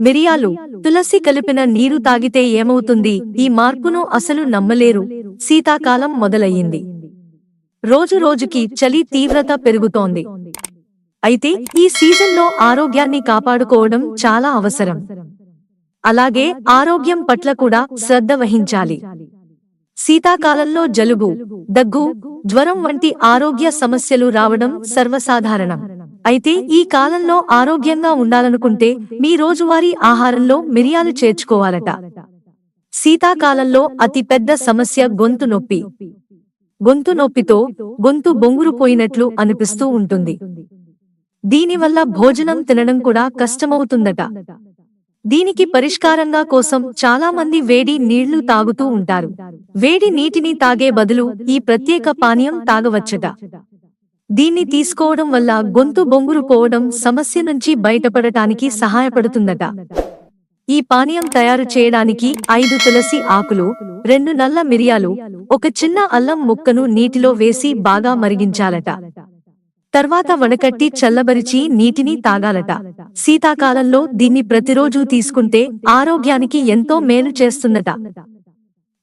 మిరియాలు తులసి కలిపిన నీరు తాగితే ఏమవుతుంది? ఈ మార్పును అసలు నమ్మలేరు. శీతాకాలం మొదలయ్యింది. రోజు రోజుకి చలి తీవ్రత పెరుగుతోంది. అయితే ఈ సీజన్లో ఆరోగ్యాన్ని కాపాడుకోవడం చాలా అవసరం. అలాగే ఆరోగ్యం పట్ల కూడా శ్రద్ధ వహించాలి. శీతాకాలంలో జలుబు దగ్గు జ్వరం వంటి ఆరోగ్య సమస్యలు రావడం సర్వసాధారణం. అయితే ఈ కాలంలో ఆరోగ్యంగా ఉండాలనుకుంటే మీ రోజువారీ ఆహారంలో మిరియాలు చేర్చుకోవాలట. శీతాకాలంలో అతి పెద్ద సమస్య గొంతు నొప్పి. గొంతు నొప్పితో గొంతు బొంగురుపోయినట్లు అనిపిస్తూ ఉంటుంది. దీనివల్ల భోజనం తినడం కూడా కష్టమవుతుందట. దీనికి పరిష్కారంగా కోసం చాలా మంది వేడి నీళ్ళు తాగుతూ ఉంటారు. వేడి నీటిని తాగే బదులు ఈ ప్రత్యేక పానీయం తాగవచ్చట. దీన్ని తీసుకోవడం వల్ల గొంతు బొంగురు పోవడం సమస్య నుంచి బయటపడటానికి సహాయపడుతుందట. ఈ పానీయం తయారు చేయడానికి ఐదు తులసి ఆకులు రెండు నల్ల మిరియాలు ఒక చిన్న అల్లం ముక్కను నీటిలో వేసి బాగా మరిగించాలట. తర్వాత వడకట్టి చల్లబరిచి నీటిని తాగాలట. శీతాకాలంలో దీన్ని ప్రతిరోజు తీసుకుంటే ఆరోగ్యానికి ఎంతో మేలు చేస్తుందట.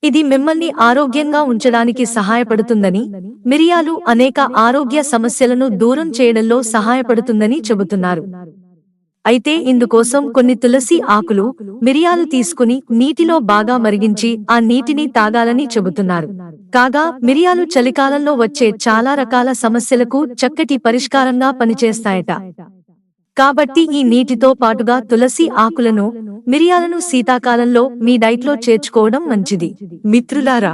ఇది మిమ్మల్ని ఆరోగ్యంగా ఉంచడానికి సహాయపడుతుందని మిరియాలు అనేక ఆరోగ్య సమస్యలను దూరం చేయడంలో సహాయపడుతుందని చెబుతున్నారు. అయితే ఇందుకోసం కొన్ని తులసి ఆకులు మిరియాలు తీసుకుని నీటిలో బాగా మరిగించి ఆ నీటిని తాగాలని చెబుతున్నారు. కాగా మిరియాలు చలికాలంలో వచ్చే చాలా రకాల సమస్యలకు చక్కటి పరిష్కారంగా పనిచేస్తాయట. కాబట్టి ఈ నీటితో పాటుగా తులసి ఆకులను మిరియాలను శీతాకాలంలో మీ డైట్లో చేర్చుకోవడం మంచిది. మిత్రులారా